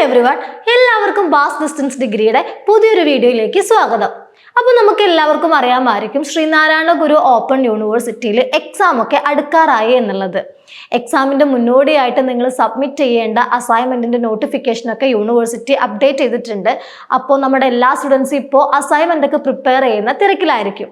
Hello everyone എല്ലാവർക്കും ബാസ് distance ഡിഗ്രിയുടെ പുതിയൊരു വീഡിയോയിലേക്ക് സ്വാഗതം. അപ്പോൾ നമുക്ക് എല്ലാവർക്കും അറിയാമായിരിക്കും ശ്രീനാരായണ ഗുരു ഓപ്പൺ യൂണിവേഴ്സിറ്റിയിൽ എക്സാം ഒക്കെ അടുക്കാറായി എന്നുള്ളത്. എക്സാമിന്റെ മുന്നോടിയായിട്ട് നിങ്ങൾ സബ്മിറ്റ് ചെയ്യേണ്ട അസൈൻമെന്റിന്റെ നോട്ടിഫിക്കേഷനൊക്കെ യൂണിവേഴ്സിറ്റി അപ്ഡേറ്റ് ചെയ്തിട്ടുണ്ട്. അപ്പോൾ നമ്മുടെ എല്ലാ സ്റ്റുഡൻസും ഇപ്പോൾ അസൈൻമെന്റ് ഒക്കെ പ്രിപ്പയർ ചെയ്യുന്ന തിരക്കിലായിരിക്കും.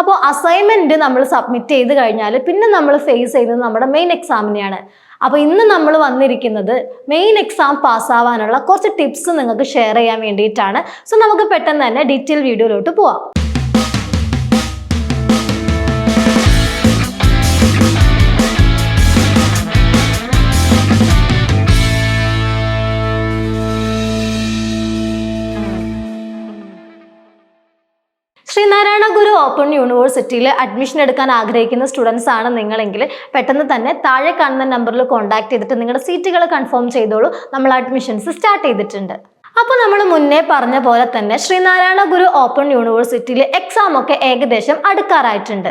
അപ്പോൾ അസൈൻമെന്റ് നമ്മൾ സബ്മിറ്റ് ചെയ്ത് കഴിഞ്ഞാൽ പിന്നെ നമ്മൾ ഫേസ് ചെയ്യുന്നത് നമ്മുടെ മെയിൻ എക്സാമിനെയാണ് അപ്പോൾ ഇന്ന് നമ്മൾ വന്നിരിക്കുന്നത് മെയിൻ എക്സാം പാസ്സാവാനുള്ള കുറച്ച് ടിപ്സ് നിങ്ങൾക്ക് ഷെയർ ചെയ്യാൻ വേണ്ടിയിട്ടാണ്. സോ നമുക്ക് പെട്ടെന്ന് തന്നെ ഡീറ്റെയിൽ വീഡിയോയിലോട്ട് പോവാം. ശ്രീനാരായണ ഗുരു ഓപ്പൺ യൂണിവേഴ്സിറ്റിയിൽ അഡ്മിഷൻ എടുക്കാൻ ആഗ്രഹിക്കുന്ന സ്റ്റുഡൻസ് ആണ് നിങ്ങളെങ്കിൽ പെട്ടെന്ന് തന്നെ താഴെ കാണുന്ന നമ്പറിൽ കോൺടാക്ട് ചെയ്തിട്ട് നിങ്ങളുടെ സീറ്റുകൾ കൺഫേം ചെയ്തോളൂ. നമ്മൾ അഡ്മിഷൻസ് സ്റ്റാർട്ട് ചെയ്തിട്ടുണ്ട്. അപ്പോൾ നമ്മൾ മുന്നേ പറഞ്ഞ പോലെ തന്നെ ശ്രീനാരായണ ഗുരു ഓപ്പൺ യൂണിവേഴ്സിറ്റിയിൽ എക്സാം ഒക്കെ ഏകദേശം അടുക്കാറായിട്ടുണ്ട്.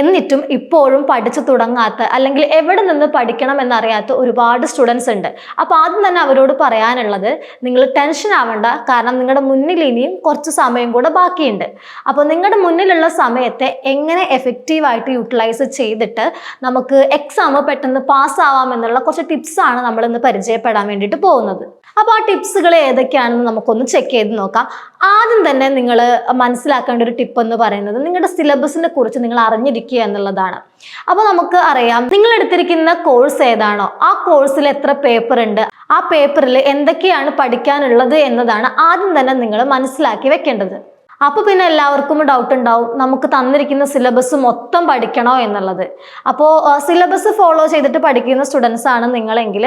എന്നിട്ടും ഇപ്പോഴും പഠിച്ചു തുടങ്ങാത്ത അല്ലെങ്കിൽ എവിടെ നിന്ന് പഠിക്കണം എന്നറിയാത്ത ഒരുപാട് സ്റ്റുഡൻസ് ഉണ്ട്. അപ്പോൾ ആദ്യം തന്നെ അവരോട് പറയാനുള്ളത് നിങ്ങൾ ടെൻഷൻ ആവണ്ട കാരണം നിങ്ങളുടെ മുന്നിൽ ഇനിയും കുറച്ച് സമയം കൂടെ ബാക്കിയുണ്ട്. അപ്പോൾ നിങ്ങളുടെ മുന്നിലുള്ള സമയത്തെ എങ്ങനെ എഫക്റ്റീവായിട്ട് യൂട്ടിലൈസ് ചെയ്തിട്ട് നമുക്ക് എക്സാം പെട്ടെന്ന് പാസ്സാവാം എന്നുള്ള കുറച്ച് ടിപ്സാണ് നമ്മൾ ഇന്ന് പരിചയപ്പെടാൻ വേണ്ടിയിട്ട് പോകുന്നത്. അപ്പോൾ ആ ടിപ്സുകൾ ഏതൊക്കെയാണെന്ന് നമുക്കൊന്ന് ചെക്ക് ചെയ്ത് നോക്കാം. ആദ്യം തന്നെ നിങ്ങൾ മനസ്സിലാക്കേണ്ട ഒരു ടിപ്പ് എന്ന് പറയുന്നത് നിങ്ങളുടെ സിലബസിനെ കുറിച്ച് നിങ്ങൾ അറിഞ്ഞിരിക്കുക എന്നുള്ളതാണ്. അപ്പോൾ നമുക്ക് അറിയാം നിങ്ങൾ എടുത്തിരിക്കുന്ന കോഴ്സ് ഏതാണോ ആ കോഴ്സിൽ എത്ര പേപ്പർ ഉണ്ട് ആ പേപ്പറിൽ എന്തൊക്കെയാണ് പഠിക്കാനുള്ളത് എന്നതാണ് ആദ്യം തന്നെ നിങ്ങൾ മനസ്സിലാക്കി വെക്കേണ്ടത്. അപ്പോൾ പിന്നെ എല്ലാവർക്കും ഡൗട്ട് ഉണ്ടാവും. നമുക്ക് തന്നിരിക്കുന്ന സിലബസ് മൊത്തം പഠിക്കണോ എന്നുള്ളത്. അപ്പോൾ സിലബസ് ഫോളോ ചെയ്തിട്ട് പഠിക്കുന്ന സ്റ്റുഡൻസ് ആണ് നിങ്ങളെങ്കിൽ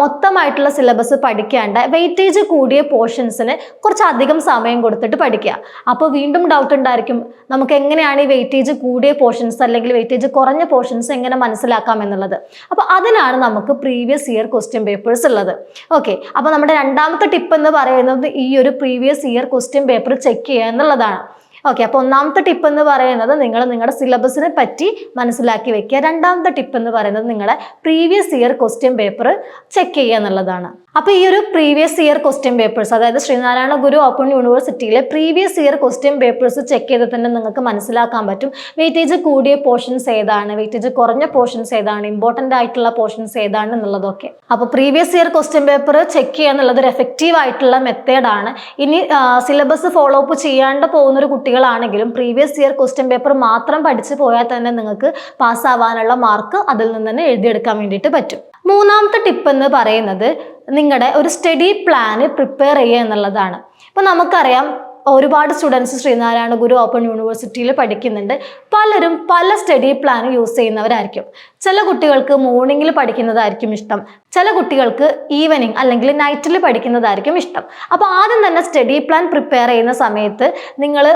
മൊത്തമായിട്ടുള്ള സിലബസ് പഠിക്കാണ്ട് വെയിറ്റേജ് കൂടിയ പോർഷൻസിന് കുറച്ചധികം സമയം കൊടുത്തിട്ട് പഠിക്കുക. അപ്പോൾ വീണ്ടും ഡൗട്ട് ഉണ്ടായിരിക്കും നമുക്ക് എങ്ങനെയാണ് ഈ വെയിറ്റേജ് കൂടിയ പോർഷൻസ് അല്ലെങ്കിൽ വെയിറ്റേജ് കുറഞ്ഞ പോർഷൻസ് എങ്ങനെ മനസ്സിലാക്കാം എന്നുള്ളത്. അപ്പോൾ അതിനാണ് നമുക്ക് പ്രീവിയസ് ഇയർ ക്വസ്റ്റ്യൻ പേപ്പേഴ്സ് ഉള്ളത്. ഓക്കെ അപ്പോൾ നമ്മുടെ രണ്ടാമത്തെ ടിപ്പ് എന്ന് പറയുന്നത് ഈ ഒരു previous year question paper check ചെയ്യുക എന്നുള്ളതാണ്. ഓക്കെ അപ്പോൾ ഒന്നാമത്തെ ടിപ്പ് എന്ന് പറയുന്നത് നിങ്ങൾ നിങ്ങളുടെ സിലബസിനെ പറ്റി മനസ്സിലാക്കി വെക്കുക. രണ്ടാമത്തെ ടിപ്പ് എന്ന് പറയുന്നത് നിങ്ങളുടെ previous year question paper check ചെയ്യുക എന്നുള്ളതാണ്. അപ്പോൾ ഈ ഒരു പ്രീവിയസ് ഇയർ ക്വസ്റ്റ്യൻ പേപ്പേഴ്സ് അതായത് ശ്രീനാരായണ ഗുരു ഓപ്പൺ യൂണിവേഴ്സിറ്റിയിലെ previous year question papers check ചെയ്ത് തന്നെ നിങ്ങൾക്ക് മനസ്സിലാക്കാൻ പറ്റും. വെയിറ്റേജ് കൂടിയ പോർഷൻസ് ഏതാണ്? വെയിറ്റേജ് കുറഞ്ഞ പോർഷൻസ് ഏതാണ്? ഇമ്പോർട്ടന്റ് ആയിട്ടുള്ള പോർഷൻസ് ഏതാണ് എന്നുള്ളതൊക്കെ. അപ്പോൾ previous year question paper check ചെയ്യുക എന്നുള്ളത് ഒരു എഫക്റ്റീവ് ആയിട്ടുള്ള മെത്തേഡാണ് ഇനി സിലബസ് ഫോളോ അപ്പ് ചെയ്യാണ്ട് പോകുന്ന ഒരു കുട്ടികളാണെങ്കിലും പ്രീവിയസ് ഇയർ ക്വസ്റ്റ്യൻ പേപ്പർ മാത്രം പഠിച്ചു പോയാൽ തന്നെ നിങ്ങൾക്ക് പാസ്സാവാനുള്ള മാർക്ക് അതിൽ നിന്ന് തന്നെ എഴുതിയെടുക്കാൻ വേണ്ടിയിട്ട് പറ്റും. മൂന്നാമത്തെ ടിപ്പ് എന്ന് പറയുന്നത് നിങ്ങളുടെ ഒരു സ്റ്റഡി പ്ലാന് പ്രിപ്പയർ ചെയ്യുക എന്നുള്ളതാണ്. ഇപ്പം നമുക്കറിയാം ഒരുപാട് സ്റ്റുഡൻസ് ശ്രീനാരായണ ഗുരു ഓപ്പൺ യൂണിവേഴ്സിറ്റിയിൽ പഠിക്കുന്നുണ്ട്. പലരും പല സ്റ്റഡി പ്ലാൻ യൂസ് ചെയ്യുന്നവരായിരിക്കും. ചില കുട്ടികൾക്ക് മോർണിംഗിൽ പഠിക്കുന്നതായിരിക്കും ഇഷ്ടം. ചില കുട്ടികൾക്ക് ഈവനിങ് അല്ലെങ്കിൽ നൈറ്റിൽ പഠിക്കുന്നതായിരിക്കും ഇഷ്ടം. അപ്പോൾ ആദ്യം തന്നെ സ്റ്റഡി പ്ലാൻ പ്രിപ്പയർ ചെയ്യുന്ന സമയത്ത് നിങ്ങൾ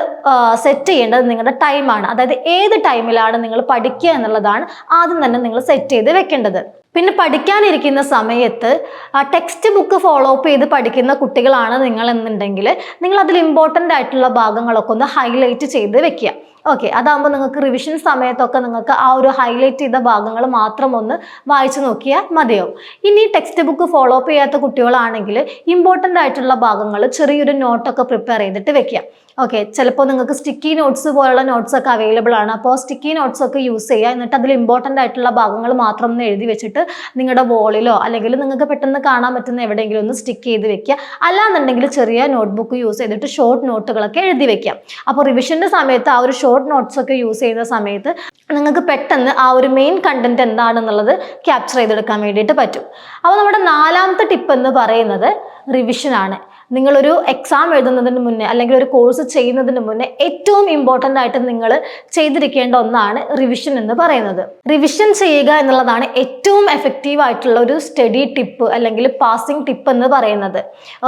സെറ്റ് ചെയ്യേണ്ടത് നിങ്ങളുടെ ടൈമാണ് അതായത് ഏത് ടൈമിലാണ് നിങ്ങൾ പഠിക്കുക എന്നുള്ളതാണ് ആദ്യം തന്നെ നിങ്ങൾ സെറ്റ് ചെയ്ത് വെക്കേണ്ടത്. പിന്നെ പഠിക്കാനിരിക്കുന്ന സമയത്ത് ആ ടെക്സ്റ്റ് ബുക്ക് ഫോളോ അപ്പ് ചെയ്ത് പഠിക്കുന്ന കുട്ടികളാണ് നിങ്ങൾ എന്നുണ്ടെങ്കിൽ നിങ്ങൾ അതിൽ ഇമ്പോർട്ടന്റ് ആയിട്ടുള്ള ഭാഗങ്ങളൊക്കെ ഒന്ന് ഹൈലൈറ്റ് ചെയ്ത് വെക്കുക. ഓക്കെ അതാകുമ്പോൾ നിങ്ങൾക്ക് റിവിഷൻ സമയത്തൊക്കെ നിങ്ങൾക്ക് ആ ഒരു ഹൈലൈറ്റ് ചെയ്ത ഭാഗങ്ങൾ മാത്രം ഒന്ന് വായിച്ചു നോക്കിയാൽ മതിയാവും. ഇനി ടെക്സ്റ്റ് ബുക്ക് ഫോളോ അപ്പ് ചെയ്യാത്ത കുട്ടികളാണെങ്കിൽ ഇമ്പോർട്ടന്റ് ആയിട്ടുള്ള ഭാഗങ്ങൾ ചെറിയൊരു നോട്ടൊക്കെ പ്രിപ്പയർ ചെയ്തിട്ട് വെക്കുക. ഓക്കെ ചിലപ്പോൾ നിങ്ങൾക്ക് സ്റ്റിക്കി നോട്ട്സ് പോലുള്ള നോട്ട്സ് ഒക്കെ അവൈലബിൾ ആണ്. അപ്പോൾ സ്റ്റിക്കി നോട്ട്സ് ഒക്കെ യൂസ് ചെയ്യുക. എന്നിട്ട് അതിൽ ഇമ്പോർട്ടന്റ് ആയിട്ടുള്ള ഭാഗങ്ങൾ മാത്രം ഒന്ന് എഴുതി വെച്ചിട്ട് നിങ്ങളുടെ വോളിലോ അല്ലെങ്കിൽ നിങ്ങൾക്ക് പെട്ടെന്ന് കാണാൻ പറ്റുന്ന എവിടെയെങ്കിലും ഒന്ന് സ്റ്റിക്ക് ചെയ്ത് വെക്കുക. അല്ലാന്നുണ്ടെങ്കിൽ ചെറിയ നോട്ട്ബുക്ക് യൂസ് ചെയ്തിട്ട് ഷോർട്ട് നോട്ടുകളൊക്കെ എഴുതി വെക്കുക. അപ്പോൾ റിവിഷന്റെ സമയത്ത് ആ ഒരു ഷോർട്ട് നോട്ട്സ് ഒക്കെ യൂസ് ചെയ്യുന്ന സമയത്ത് നിങ്ങൾക്ക് പെട്ടെന്ന് ആ ഒരു മെയിൻ കണ്ടന്റ് എന്താണെന്നുള്ളത് ക്യാപ്ചർ ചെയ്തെടുക്കാൻ വേണ്ടിയിട്ട് പറ്റും. അപ്പോൾ നമ്മുടെ നാലാമത്തെ ടിപ്പ് എന്ന് പറയുന്നത് റിവിഷൻ ആണ്. നിങ്ങളൊരു എക്സാം എഴുതുന്നതിന് മുന്നേ അല്ലെങ്കിൽ ഒരു കോഴ്സ് ചെയ്യുന്നതിന് മുന്നേ ഏറ്റവും ഇമ്പോർട്ടന്റ് ആയിട്ട് നിങ്ങൾ ചെയ്തിരിക്കേണ്ട ഒന്നാണ് റിവിഷൻ എന്ന് പറയുന്നത്. റിവിഷൻ ചെയ്യുക എന്നുള്ളതാണ് ഏറ്റവും എഫക്റ്റീവ് ആയിട്ടുള്ള ഒരു സ്റ്റഡി ടിപ്പ് അല്ലെങ്കിൽ പാസിംഗ് ടിപ്പ് എന്ന് പറയുന്നത്.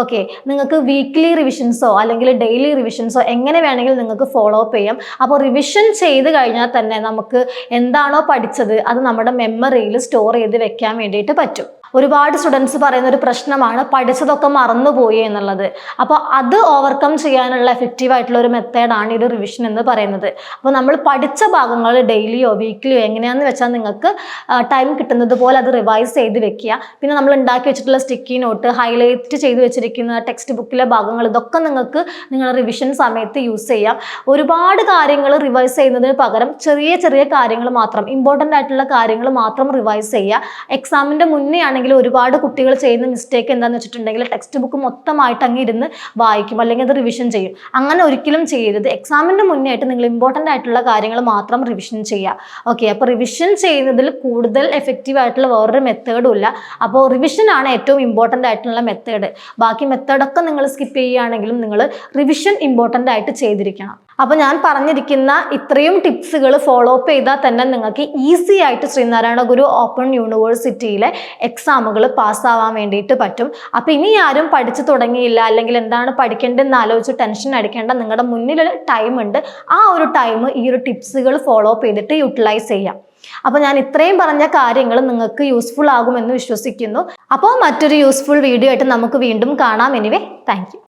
ഓക്കെ നിങ്ങൾക്ക് വീക്ക്ലി റിവിഷൻസോ അല്ലെങ്കിൽ ഡെയിലി റിവിഷൻസോ എങ്ങനെ വേണമെങ്കിലും നിങ്ങൾക്ക് ഫോളോ അപ്പ് ചെയ്യാം. അപ്പോൾ റിവിഷൻ ചെയ്ത് കഴിഞ്ഞാൽ തന്നെ നമുക്ക് എന്താണോ പഠിച്ചത് അത് നമ്മുടെ മെമ്മറിയിൽ സ്റ്റോർ ചെയ്ത് വെക്കാൻ വേണ്ടിയിട്ട് പറ്റും. ഒരുപാട് സ്റ്റുഡൻസ് പറയുന്ന ഒരു പ്രശ്നമാണ് പഠിച്ചതൊക്കെ മറന്നുപോയി എന്നുള്ളത്. അപ്പോൾ അത് ഓവർകം ചെയ്യാനുള്ള എഫക്റ്റീവ് ആയിട്ടുള്ള ഒരു മെത്തേഡാണ് ഈ ഒരു റിവിഷൻ എന്ന് പറയുന്നത്. അപ്പോൾ നമ്മൾ പഠിച്ച ഭാഗങ്ങൾ ഡെയിലിയോ വീക്കിലിയോ എങ്ങനെയാണെന്ന് വെച്ചാൽ നിങ്ങൾക്ക് ടൈം കിട്ടുന്നത് പോലെ അത് റിവൈസ് ചെയ്ത് വെക്കുക. പിന്നെ നമ്മൾ ഉണ്ടാക്കി വെച്ചിട്ടുള്ള സ്റ്റിക്കി നോട്ട് ഹൈലൈറ്റ് ചെയ്ത് വെച്ചിരിക്കുന്ന ടെക്സ്റ്റ് ബുക്കിലെ ഭാഗങ്ങൾ ഇതൊക്കെ നിങ്ങൾക്ക് നിങ്ങളുടെ റിവിഷൻ സമയത്ത് യൂസ് ചെയ്യാം. ഒരുപാട് കാര്യങ്ങൾ റിവൈസ് ചെയ്യുന്നതിന് പകരം ചെറിയ ചെറിയ കാര്യങ്ങൾ മാത്രം ഇമ്പോർട്ടന്റ് ആയിട്ടുള്ള കാര്യങ്ങൾ മാത്രം റിവൈസ് ചെയ്യുക. എക്സാമിന്റെ മുന്നേ ആണെങ്കിൽ ഒരുപാട് കുട്ടികൾ ചെയ്യുന്ന മിസ്റ്റേക്ക് എന്താണെന്ന് വെച്ചിട്ടുണ്ടെങ്കിൽ ടെക്സ്റ്റ് ബുക്ക് മൊത്തമായിട്ട് അങ്ങ് ഇരുന്ന് വായിക്കും അല്ലെങ്കിൽ അത് റിവിഷൻ ചെയ്യും. അങ്ങനെ ഒരിക്കലും ചെയ്യരുത്. എക്സാമിന്റെ മുന്നേ ആയിട്ട് നിങ്ങൾ ഇമ്പോർട്ടന്റ് ആയിട്ടുള്ള കാര്യങ്ങൾ മാത്രം റിവിഷൻ ചെയ്യുക. ഓക്കെ അപ്പോൾ റിവിഷൻ ചെയ്യുന്നതിൽ കൂടുതൽ എഫക്റ്റീവ് ആയിട്ടുള്ള വേറൊരു മെത്തേഡും ഇല്ല. അപ്പോൾ റിവിഷൻ ആണ് ഏറ്റവും ഇമ്പോർട്ടന്റ് ആയിട്ടുള്ള മെത്തേഡ് ബാക്കി മെത്തേഡൊക്കെ നിങ്ങൾ സ്കിപ്പ് ചെയ്യുകയാണെങ്കിലും നിങ്ങൾ റിവിഷൻ ഇമ്പോർട്ടന്റ് ആയിട്ട് ചെയ്തിരിക്കണം. അപ്പോൾ ഞാൻ പറഞ്ഞിരിക്കുന്ന ഇത്രയും ടിപ്സുകൾ ഫോളോ അപ്പ് ചെയ്താൽ തന്നെ നിങ്ങൾക്ക് ഈസി ആയിട്ട് ശ്രീനാരായണ ഗുരു ഓപ്പൺ യൂണിവേഴ്സിറ്റിയിലെ എക്സാമുകൾ പാസ്സാവാൻ വേണ്ടിയിട്ട് പറ്റും. അപ്പോൾ ഇനി ആരും പഠിച്ചു തുടങ്ങിയില്ല അല്ലെങ്കിൽ എന്താണ് പഠിക്കേണ്ടതെന്ന് ആലോചിച്ച് ടെൻഷൻ അടിക്കേണ്ട നിങ്ങളുടെ മുന്നിൽ ടൈം ഉണ്ട്. ആ ഒരു ടൈം ഈ ഒരു ടിപ്സുകൾ ഫോളോ അപ്പ് ചെയ്തിട്ട് യൂട്ടിലൈസ് ചെയ്യാം. അപ്പോൾ ഞാൻ ഇത്രയും പറഞ്ഞ കാര്യങ്ങൾ നിങ്ങൾക്ക് യൂസ്ഫുൾ ആകുമെന്ന് വിശ്വസിക്കുന്നു. അപ്പോൾ മറ്റൊരു യൂസ്ഫുൾ വീഡിയോ ആയിട്ട് നമുക്ക് വീണ്ടും കാണാം. Anyway thank